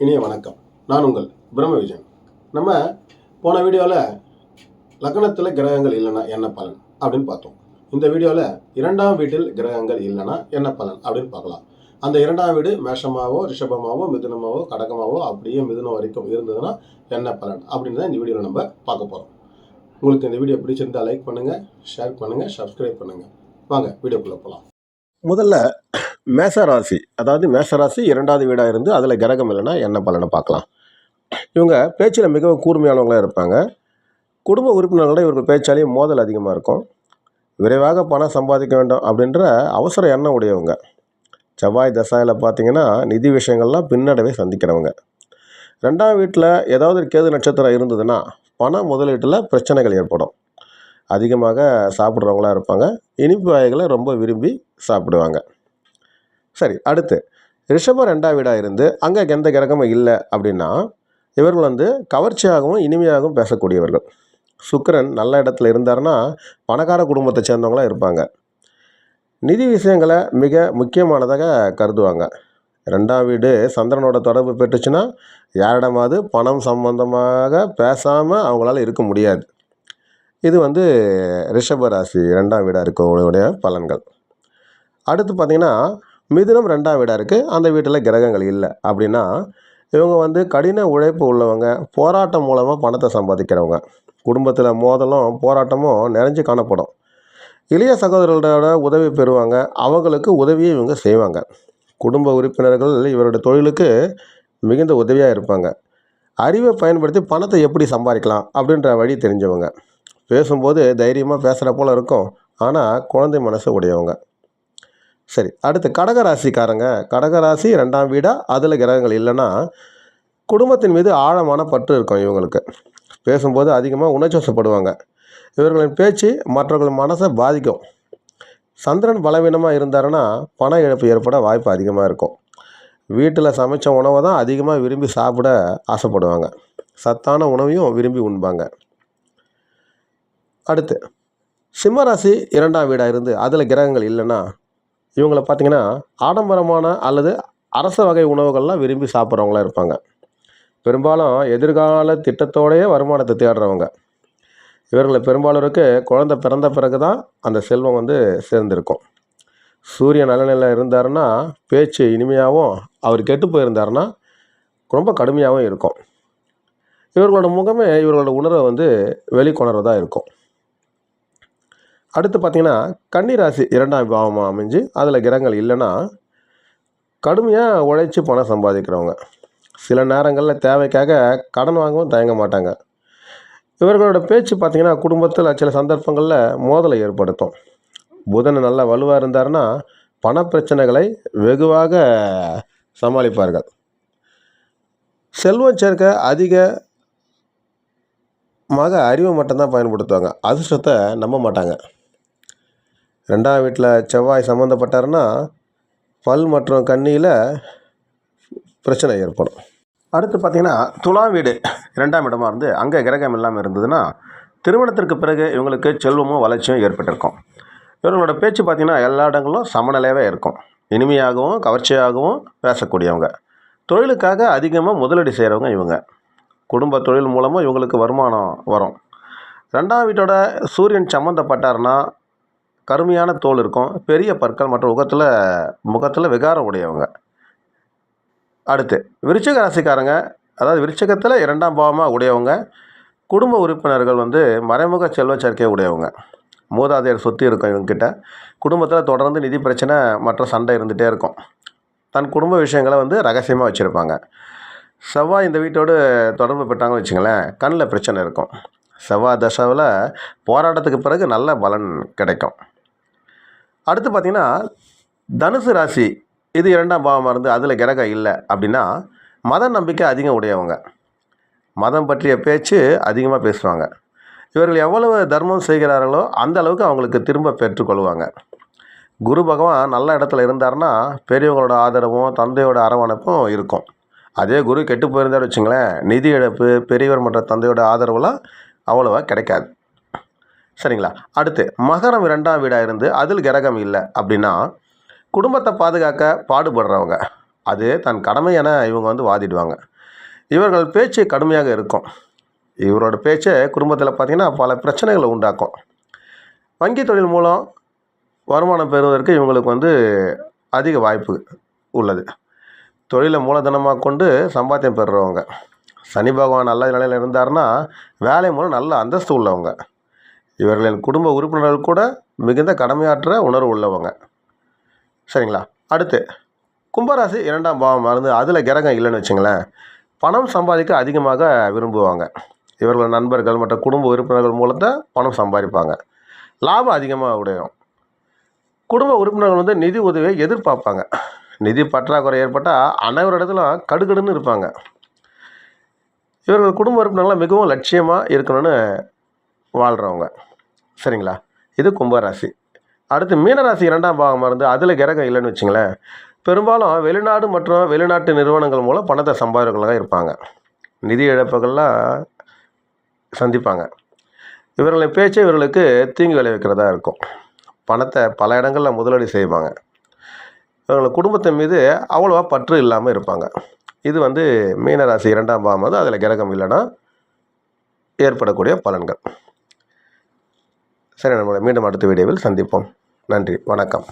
இனிய வணக்கம். நான் உங்கள் பிரம்ம விஜயன் நம்ம போன வீடியோவில் லக்னத்தில் கிரகங்கள் இல்லைன்னா என்ன பலன் அப்படின்னு பார்த்தோம். இந்த வீடியோவில் இரண்டாம் வீட்டில் கிரகங்கள் இல்லைன்னா என்ன பலன் அப்படின்னு பார்க்கலாம். அந்த இரண்டாம் வீடு மேஷமாவோ ரிஷபமாவோ மிதுனமாவோ கடகமாவோ அப்படியே மிதுனம் வரைக்கும் இருந்ததுன்னா என்ன பலன் அப்படின்னு தான் இந்த வீடியோவில் நம்ம பார்க்க போகிறோம் உங்களுக்கு இந்த வீடியோ பிடிச்சிருந்தால் லைக் பண்ணுங்கள் ஷேர் பண்ணுங்கள் சப்ஸ்கிரைப் பண்ணுங்கள் வாங்க வீடியோக்குள்ளே போகலாம் முதல்ல மேச ராசி அதாவது மேச ராசி இரண்டாவது வீடாக இருந்து அதில் கிரகம் இல்லைன்னா என்ன பலனை பார்க்கலாம். இவங்க பேச்சில் மிகவும் கூர்மையானவங்களாக இருப்பாங்க. குடும்ப உறுப்பினர்களோட இவர்கள் பேச்சாலேயே மோதல் அதிகமாக இருக்கும். விரைவாக பணம் சம்பாதிக்க வேண்டும் அப்படின்ற அவசர எண்ணம் உடையவங்க. செவ்வாய் தசாயில் பார்த்தீங்கன்னா நிதி விஷயங்கள்லாம் பின்னடவே சந்திக்கிறவங்க. ரெண்டாம் வீட்டில் ஏதாவது கேது நட்சத்திரம் இருந்ததுன்னா பண முதலீட்டில் பிரச்சனைகள் ஏற்படும். அதிகமாக சாப்பிட்றவங்களா இருப்பாங்க. இனிப்பு வகைகளை ரொம்ப விரும்பி சாப்பிடுவாங்க. சரி அடுத்து. ரிஷபம் ரெண்டாம் வீடாக இருந்து அங்கே எந்த கிரகமும் இல்லை அப்படின்னா இவர்கள் வந்து கவர்ச்சியாகவும் இனிமையாகவும் பேசக்கூடியவர்கள். சுக்கரன் நல்ல இடத்துல இருந்தாருன்னா பணக்கார குடும்பத்தை சேர்ந்தவங்களாக இருப்பாங்க. நிதி விஷயங்களை மிக முக்கியமானதாக கருதுவாங்க. ரெண்டாம் வீடு சந்திரனோட தொடர்பு பெற்றுச்சுன்னா யாரிடமாவது பணம் சம்பந்தமாக பேசாமல் அவங்களால இருக்க முடியாது. இது வந்து ரிஷப ராசி ரெண்டாம் வீடாக இருக்கவங்களுடைய பலன்கள். அடுத்து பார்த்திங்கன்னா மிதுனம் ரெண்டாம் வீடாக இருக்குது அந்த வீட்டில் கிரகங்கள் இல்லை. அப்படின்னா இவங்க வந்து கடின உழைப்பு உள்ளவங்க போராட்டம் மூலமாக பணத்தை சம்பாதிக்கிறவங்க. குடும்பத்தில் மோதலும் போராட்டமும் நிறைஞ்சு காணப்படும். இளைய சகோதரர்களோட உதவி பெறுவாங்க. அவங்களுக்கு உதவியை இவங்க செய்வாங்க. குடும்ப உறுப்பினர்கள் இவருடைய தொழிலுக்கு மிகுந்த உதவியாக இருப்பாங்க. அறிவை பயன்படுத்தி பணத்தை எப்படி சம்பாதிக்கலாம் அப்படின்ற வழி தெரிஞ்சவங்க. பேசும்போது தைரியமாக பேசுகிற போல் இருக்கும். ஆனால் குழந்தை மனசு உடையவங்க. சரி அடுத்து கடகராசிக்காரங்க. கடகராசி ரெண்டாம் வீடாக அதில் கிரகங்கள் இல்லைன்னா குடும்பத்தின் மீது ஆழமான பற்று இருக்கும் இவங்களுக்கு. பேசும்போது அதிகமாக உணர்ச்சிவசப்படுவாங்க இவர்களின் பேச்சு மற்றவர்கள் மனசை பாதிக்கும். சந்திரன் பலவீனமாக இருந்தாருன்னா பண இழப்பு ஏற்பட வாய்ப்பு அதிகமாக இருக்கும். வீட்டில் சமைச்ச உணவை தான் அதிகமாக விரும்பி சாப்பிட ஆசைப்படுவாங்க. சத்தான உணவையும் விரும்பி உண்பாங்க. அடுத்து சிம்மராசி இரண்டாம் வீடாக இருந்து அதில் கிரகங்கள் இல்லைன்னா இவங்களை பார்த்திங்கன்னா ஆடம்பரமான அல்லது அரச வகை உணவுகள்லாம் விரும்பி சாப்பிட்றவங்களாம் இருப்பாங்க. பெரும்பாலும் எதிர்கால திட்டத்தோடையே வருமானத்தை தேடுறவங்க. இவர்களை பெரும்பாலருக்கு குழந்தை பிறந்த பிறகு தான் அந்த செல்வம் வந்து சேர்ந்துருக்கும். சூரியன் நல்ல நிலையில் இருந்தாருன்னா பேச்சு இனிமையாகவும் அவர் கெட்டு போயிருந்தாருன்னா ரொம்ப கடுமையாகவும் இருக்கும். இவர்களோட முகமே இவர்களோட உணர்வை வந்து வெளிக்கொணர்வதாக இருக்கும். அடுத்து பார்த்திங்கன்னா கன்னிராசி இரண்டாம் பாவமாக அமைஞ்சு அதில் கிரகங்கள் இல்லைன்னா கடுமையாக உழைச்சி பணம் சம்பாதிக்கிறவங்க. சில நேரங்களில் தேவைக்காக கடன் வாங்கவும் தயங்க மாட்டாங்க. இவர்களோட பேச்சு பார்த்திங்கன்னா குடும்பத்தில் சில சந்தர்ப்பங்களில் மோதலை ஏற்படுத்தும். புதன் நல்லா வலுவாக இருந்தாருன்னா பண பிரச்சனைகளை வெகுவாக சமாளிப்பார்கள். செல்வம் சேர்க்க அதிகமாக அறிவை மட்டும்தான் பயன்படுத்துவாங்க. அதிர்ஷ்டத்தை நம்ப மாட்டாங்க. ரெண்டாம் வீட்டில் செவ்வாய் சம்மந்தப்பட்டாருன்னா பல் மற்றும் கண்ணியில் பிரச்சனை ஏற்படும். அடுத்து பார்த்திங்கன்னா துலாம் வீடு இரண்டாம் இடமா இருந்து அங்கே கிரகம் இல்லாமல் இருந்ததுன்னா திருமணத்திற்கு பிறகு இவங்களுக்கு செல்வமும் வளர்ச்சியும் ஏற்பட்டிருக்கும். இவர்களோட பேச்சு பார்த்திங்கன்னா எல்லா இடங்களும் சமநிலையாகவே இருக்கும். இனிமையாகவும் கவர்ச்சியாகவும் பேசக்கூடியவங்க. தொழிலுக்காக அதிகமாக முதலீடு செய்கிறவங்க இவங்க. குடும்ப தொழில் மூலமாக இவங்களுக்கு வருமானம் வரும். ரெண்டாம் வீட்டோட சூரியன் சம்மந்தப்பட்டார்னா கருமையான தோல் இருக்கும். பெரிய பற்கள் மற்றும் முகத்தில் முகத்தில் விகாரம் உடையவங்க. அடுத்து விருச்சிக ராசிக்காரங்க அதாவது விருச்சகத்தில் இரண்டாம் பாவமாக உடையவங்க. குடும்ப உறுப்பினர்கள் வந்து மறைமுக செல்வ சேர்க்கை உடையவங்க. மூதாதையர் சொத்து இருக்கும் இவங்கக்கிட்ட குடும்பத்தில் தொடர்ந்து நிதி பிரச்சனை மற்ற சண்டை இருந்துகிட்டே இருக்கும். தன் குடும்ப விஷயங்களை வந்து ரகசியமாக வச்சுருப்பாங்க. செவ்வாய் இந்த வீட்டோடு தொடர்பு பெற்றாங்கன்னு வச்சுங்களேன் கண்ணில் பிரச்சனை இருக்கும். செவ்வாய் தசாவில் போராட்டத்துக்கு பிறகு நல்ல பலன் கிடைக்கும். அடுத்து பார்த்திங்கன்னா தனுசு ராசி இது இரண்டாம் பாவமாக இருந்து அதில் கிரகம் இல்லை அப்படின்னா மத நம்பிக்கை அதிகம் உடையவங்க. மதம் பற்றிய பேச்சு அதிகமாக பேசுவாங்க. இவர்கள் எவ்வளவு தர்மம் செய்கிறார்களோ அந்த அளவுக்கு அவங்களுக்கு திரும்ப பெற்றுக்கொள்வாங்க குரு பகவான் நல்ல இடத்துல இருந்தார்னா பெரியவங்களோட ஆதரவும் தந்தையோட அரவணைப்பும் இருக்கும். அதே குரு கெட்டு போயிருந்தார் வச்சுங்களேன் நிதி இழப்பு பெரியவர் மற்ற தந்தையோட ஆதரவுலாம் அவ்வளோவா கிடைக்காது. சரிங்களா? அடுத்து மகரம் இரண்டாம் வீடாக இருந்து அதில் கிரகம் இல்லை அப்படின்னா குடும்பத்தை பாதுகாக்க பாடுபடுறவங்க அது தன் கடமை என இவங்க வந்து வாதிடுவாங்க. இவர்கள் பேச்சு கடுமையாக இருக்கும். இவரோட பேச்சை குடும்பத்தில் பார்த்திங்கன்னா பல பிரச்சனைகளை உண்டாக்கும். வங்கி தொழில் மூலம் வருமானம் பெறுவதற்கு இவங்களுக்கு வந்து அதிக வாய்ப்பு உள்ளது. தொழிலை மூலதனமாக கொண்டு சம்பாத்தியம் பெறுறவங்க. சனி பகவான் நல்ல நிலையில் இருந்தாருன்னா வேலை மூலம் நல்ல அந்தஸ்து உள்ளவங்க. இவர்களின் குடும்ப உறுப்பினர்கள் கூட மிகுந்த கடமையாற்ற உணர்வு உள்ளவங்க. சரிங்களா? அடுத்து கும்பராசி இரண்டாம் பாவம் மறந்து அதில் கிரகம் இல்லைன்னு வச்சுங்களேன். பணம் சம்பாதிக்க அதிகமாக விரும்புவாங்க. இவர்கள் நண்பர்கள் மற்ற குடும்ப உறுப்பினர்கள் மூலத்தை பணம் சம்பாதிப்பாங்க. லாபம் அதிகமாக உடையும். குடும்ப உறுப்பினர்கள் வந்து நிதி உதவியை எதிர்பார்ப்பாங்க. நிதி பற்றாக்குறை ஏற்பட்டால் அனைவரிடத்துல கடுகடுன்னு இருப்பாங்க. இவர்கள் குடும்ப உறுப்பினர்கள்லாம் மிகவும் லட்சியமாக இருக்கணும்னு வாழ்கிறவங்க சரிங்களா? இது கும்பராசி. அடுத்து மீனராசி இரண்டாம் பாகமாக இருந்து அதில் கிரகம் இல்லைன்னு வச்சுங்களேன். பெரும்பாலும் வெளிநாடு மற்றும் வெளிநாட்டு நிறுவனங்கள் மூலம் பணத்தை சம்பாதிக்கிறவங்களாக இருப்பாங்க. நிதி இழப்புகள்லாம் சந்திப்பாங்க. இவர்களின் பேச்சு இவர்களுக்கு தீங்கு விளைவிக்கிறதா இருக்கும். பணத்தை பல இடங்களில் முதலீடு செய்வாங்க. இவங்களை குடும்பத்தின் மீது அவ்வளோவா பற்று இல்லாமல் இருப்பாங்க. இது வந்து மீனராசி இரண்டாம் பாகம் வந்து அதில் கிரகம் இல்லைன்னா ஏற்படக்கூடிய பலன்கள். சரி நம்மளை மீண்டும் அடுத்த வீடியோவில் சந்திப்போம். நன்றி வணக்கம்.